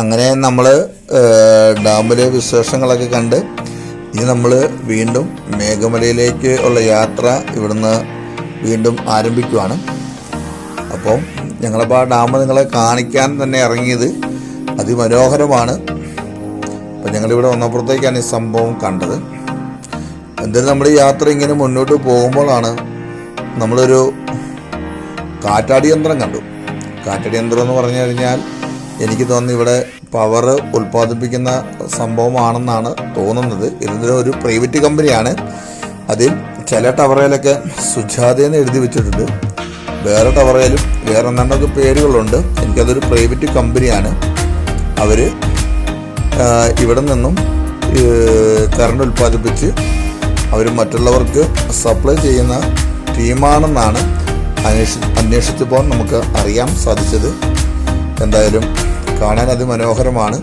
അങ്ങനെ നമ്മൾ ഡാമിലെ വിശേഷങ്ങളൊക്കെ കണ്ട് ഇനി നമ്മൾ വീണ്ടും മേഘമലയിലേക്ക് ഉള്ള യാത്ര ഇവിടുന്ന് വീണ്ടും ആരംഭിക്കുവാണ്. അപ്പോൾ ഞങ്ങളിപ്പോൾ ആ ഡാം നിങ്ങളെ കാണിക്കാൻ തന്നെ ഇറങ്ങിയത് അതിമനോഹരമാണ്. അപ്പം ഞങ്ങളിവിടെ വന്നപ്പോഴത്തേക്കാണ് ഈ സംഭവം കണ്ടത്. എന്തായാലും നമ്മൾ യാത്ര ഇങ്ങനെ മുന്നോട്ട് പോകുമ്പോഴാണ് നമ്മളൊരു കാറ്റാടി യന്ത്രം കണ്ടു. കാറ്റാടി യന്ത്രം എന്ന് പറഞ്ഞു കഴിഞ്ഞാൽ എനിക്ക് തോന്നുന്നു ഇവിടെ പവർ ഉൽപ്പാദിപ്പിക്കുന്ന സംഭവമാണെന്നാണ് തോന്നുന്നത്. ഇതിന്റെ ഒരു പ്രൈവറ്റ് കമ്പനിയാണ് അതിൽ ചില ടവറയിലൊക്കെ സുജാത എന്ന് എഴുതി വെച്ചിട്ടുണ്ട്. വേറെ ടവറയിലും വേറെ ഒന്നെണ്ണൊക്കെ പേരുകളുണ്ട്. എനിക്കതൊരു പ്രൈവറ്റ് കമ്പനിയാണ് അവർ ഇവിടെ നിന്നും കറണ്ട് ഉൽപ്പാദിപ്പിച്ച് അവർ മറ്റുള്ളവർക്ക് സപ്ലൈ ചെയ്യുന്ന ടീമാണെന്നാണ് അന്വേഷി അന്വേഷിച്ചപ്പോൾ നമുക്ക് അറിയാൻ സാധിച്ചത്. എന്തായാലും കാണാൻ അതിമനോഹരമാണ്.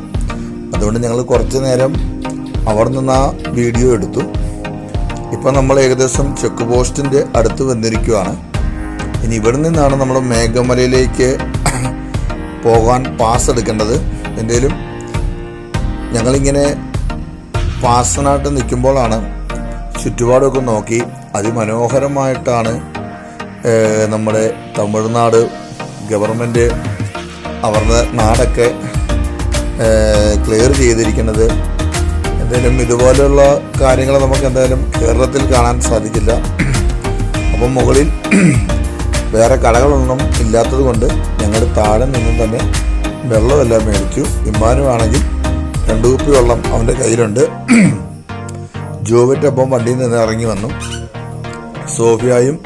അതുകൊണ്ട് ഞങ്ങൾ കുറച്ച് നേരം അവിടെ നിന്ന് ആ വീഡിയോ എടുത്തു. ഇപ്പം നമ്മൾ ഏകദേശം ചെക്ക് പോസ്റ്റിന്റെ അടുത്ത് വന്നിരിക്കുകയാണ് ഇനി ഇവിടെ നിന്നാണ് നമ്മൾ മേഘമലയിലേക്ക് പോകാൻ പാസ് എടുക്കേണ്ടത്. എന്തേലും ഞങ്ങളിങ്ങനെ പാസനായിട്ട് നിൽക്കുമ്പോഴാണ് ചുറ്റുപാടൊക്കെ നോക്കി അതിമനോഹരമായിട്ടാണ് നമ്മുടെ തമിഴ്നാട് ഗവൺമെന്റ് അവരുടെ നാടൊക്കെ ക്ലിയർ ചെയ്തിരിക്കുന്നത്. എന്തായാലും ഇതുപോലെയുള്ള കാര്യങ്ങൾ നമുക്ക് എന്തായാലും കേരളത്തിൽ കാണാൻ സാധിക്കില്ല. അപ്പം മുകളിൽ വേറെ കടകളൊന്നും ഇല്ലാത്തത് കൊണ്ട് ഞങ്ങൾ താഴെ നിന്നും തന്നെ വെള്ളമെല്ലാം മേടിച്ചു. വിമാനമാണെങ്കിൽ രണ്ട് കുപ്പി വെള്ളം അവന്റെ കയ്യിലുണ്ട്. ജോവിന്റെ ഒപ്പം വണ്ടിയിൽ നിന്ന് ഇറങ്ങി വന്നു. സോഫിയായും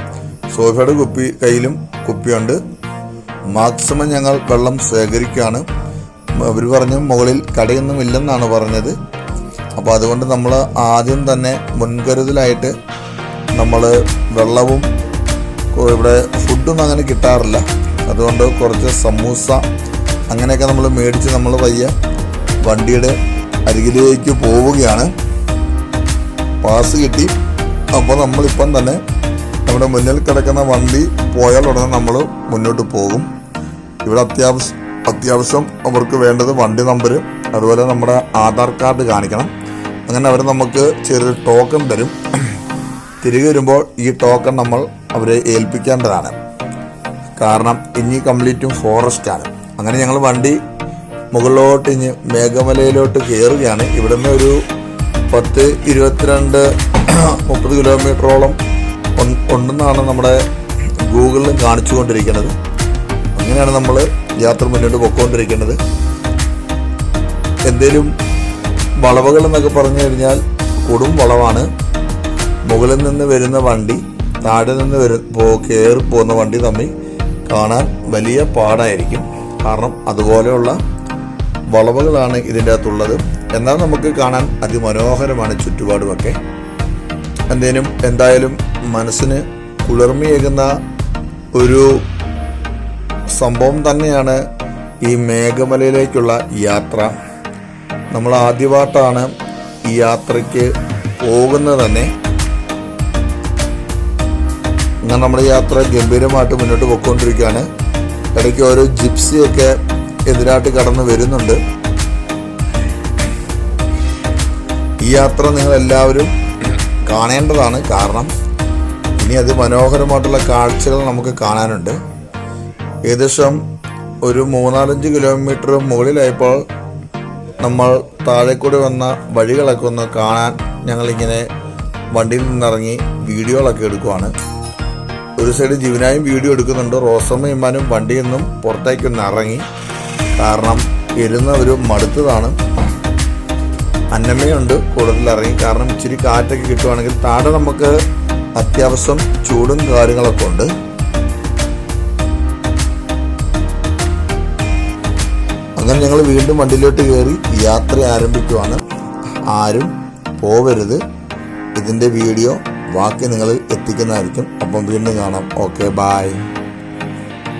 സോഫിയയുടെ കുപ്പി കയ്യിലും കുപ്പിയുണ്ട്. മാക്സിമം ഞങ്ങൾ വെള്ളം ശേഖരിക്കുകയാണ്. അവർ പറഞ്ഞു മുകളിൽ കടയൊന്നും ഇല്ലെന്നാണ് പറഞ്ഞത്. അപ്പോൾ അതുകൊണ്ട് നമ്മൾ ആദ്യം തന്നെ മുൻകരുതലായിട്ട് നമ്മൾ വെള്ളവും ഇവിടെ ഫുഡൊന്നും അങ്ങനെ കിട്ടാറില്ല. അതുകൊണ്ട് കുറച്ച് സമൂസ അങ്ങനെയൊക്കെ നമ്മൾ മേടിച്ച് നമ്മൾ പയ്യെ വണ്ടിയുടെ അരികിലേക്ക് പോവുകയാണ്. പാസ് കിട്ടി. അപ്പോൾ നമ്മളിപ്പം തന്നെ നമ്മുടെ മുന്നിൽ കിടക്കുന്ന വണ്ടി പോയാൽ ഉടനെ നമ്മൾ മുന്നോട്ട് പോകും. ഇവിടെ അത്യാവശ്യം അത്യാവശ്യം അവർക്ക് വേണ്ടത് വണ്ടി നമ്പർ അതുപോലെ നമ്മുടെ ആധാർ കാർഡ് കാണിക്കണം. അങ്ങനെ അവർ നമുക്ക് ചെറിയൊരു ടോക്കൺ തരും. തിരികെ വരുമ്പോൾ ഈ ടോക്കൺ നമ്മൾ അവരെ ഏൽപ്പിക്കേണ്ടതാണ്. കാരണം ഇനി കംപ്ലീറ്റും ഫോറസ്റ്റാണ് അങ്ങനെ ഞങ്ങൾ വണ്ടി മുകളിലോട്ട് ഇനി മേഘമലയിലോട്ട് കയറുകയാണ് ഇവിടുന്ന് ഒരു പത്ത് ഇരുപത്തിരണ്ട് മുപ്പത് കിലോമീറ്ററോളം ഉണ്ടെന്നാണ് നമ്മുടെ ഗൂഗിളിൽ കാണിച്ചുകൊണ്ടിരിക്കുന്നത്. അങ്ങനെയാണ് നമ്മൾ യാത്ര മുന്നോട്ട് പോയിക്കൊണ്ടിരിക്കുന്നത് എന്തേലും വളവുകൾ എന്നൊക്കെ പറഞ്ഞു കഴിഞ്ഞാൽ കൊടും വളവാണ്. മുകളിൽ നിന്ന് വരുന്ന വണ്ടി താഴെ നിന്ന് വരു പോ കയറി പോകുന്ന വണ്ടി തമ്മിൽ കാണാൻ വലിയ പാടായിരിക്കും. കാരണം അതുപോലെയുള്ള വളവുകളാണ് ഇതിന്റെ അകത്തുള്ളത്. എന്നാൽ നമുക്ക് കാണാൻ അതിമനോഹരമാണ് ചുറ്റുപാടുമൊക്കെ. എന്തേലും എന്തായാലും മനസ്സിന് കുളിർമയേകുന്ന ഒരു സംഭവം തന്നെയാണ് ഈ മേഘമലയിലേക്കുള്ള യാത്ര. നമ്മൾ ആദ്യമായിട്ടാണ് ഈ യാത്രയ്ക്ക് പോകുന്നത് തന്നെ. അങ്ങനെ നമ്മുടെ യാത്ര ഗംഭീരമായിട്ട് മുന്നോട്ട് പോയിക്കൊണ്ടിരിക്കുകയാണ്. ഇടയ്ക്ക് ഓരോ ജിപ്സിയൊക്കെ എതിരായിട്ട് കടന്നു വരുന്നുണ്ട്. ഈ യാത്ര നിങ്ങൾ എല്ലാവരും കാണേണ്ടതാണ്. കാരണം ഇനി അത് മനോഹരമായിട്ടുള്ള കാഴ്ചകൾ നമുക്ക് കാണാനുണ്ട്. ഏകദേശം ഒരു മൂന്നാലഞ്ച് കിലോമീറ്റർ മുകളിലായപ്പോൾ നമ്മൾ താഴെ കൂടി വന്ന വഴികളൊക്കെ ഒന്ന് കാണാൻ ഞങ്ങളിങ്ങനെ വണ്ടിയിൽ നിന്നിറങ്ങി വീഡിയോകളൊക്കെ എടുക്കുവാണ്. ഒരു സൈഡ് ജീവനായും വീഡിയോ എടുക്കുന്നുണ്ട്. റോസമ്മ ഇമ്മാനും വണ്ടിയിൽ നിന്നും പുറത്തേക്കൊന്ന് ഇറങ്ങി. കാരണം ഇരുന്ന ഒരു മടുത്തതാണ്. അന്നമ്മയുണ്ട് കൂടുതൽ ഇറങ്ങി. കാരണം ഇച്ചിരി കാറ്റൊക്കെ കിട്ടുവാണെങ്കിൽ താഴെ നമുക്ക് അത്യാവശ്യം ചൂടും കാര്യങ്ങളൊക്കെ ഉണ്ട്. അങ്ങനെ ഞങ്ങൾ വീണ്ടും വണ്ടിയിലോട്ട് കയറി യാത്ര ആരംഭിക്കുവാണ്. ആരും പോവരുത്. ഇതിന്റെ വീഡിയോ ബാക്കി നിങ്ങൾ എത്തിക്കുന്നതായിരിക്കും. അപ്പം വീണ്ടും കാണാം. Okay bye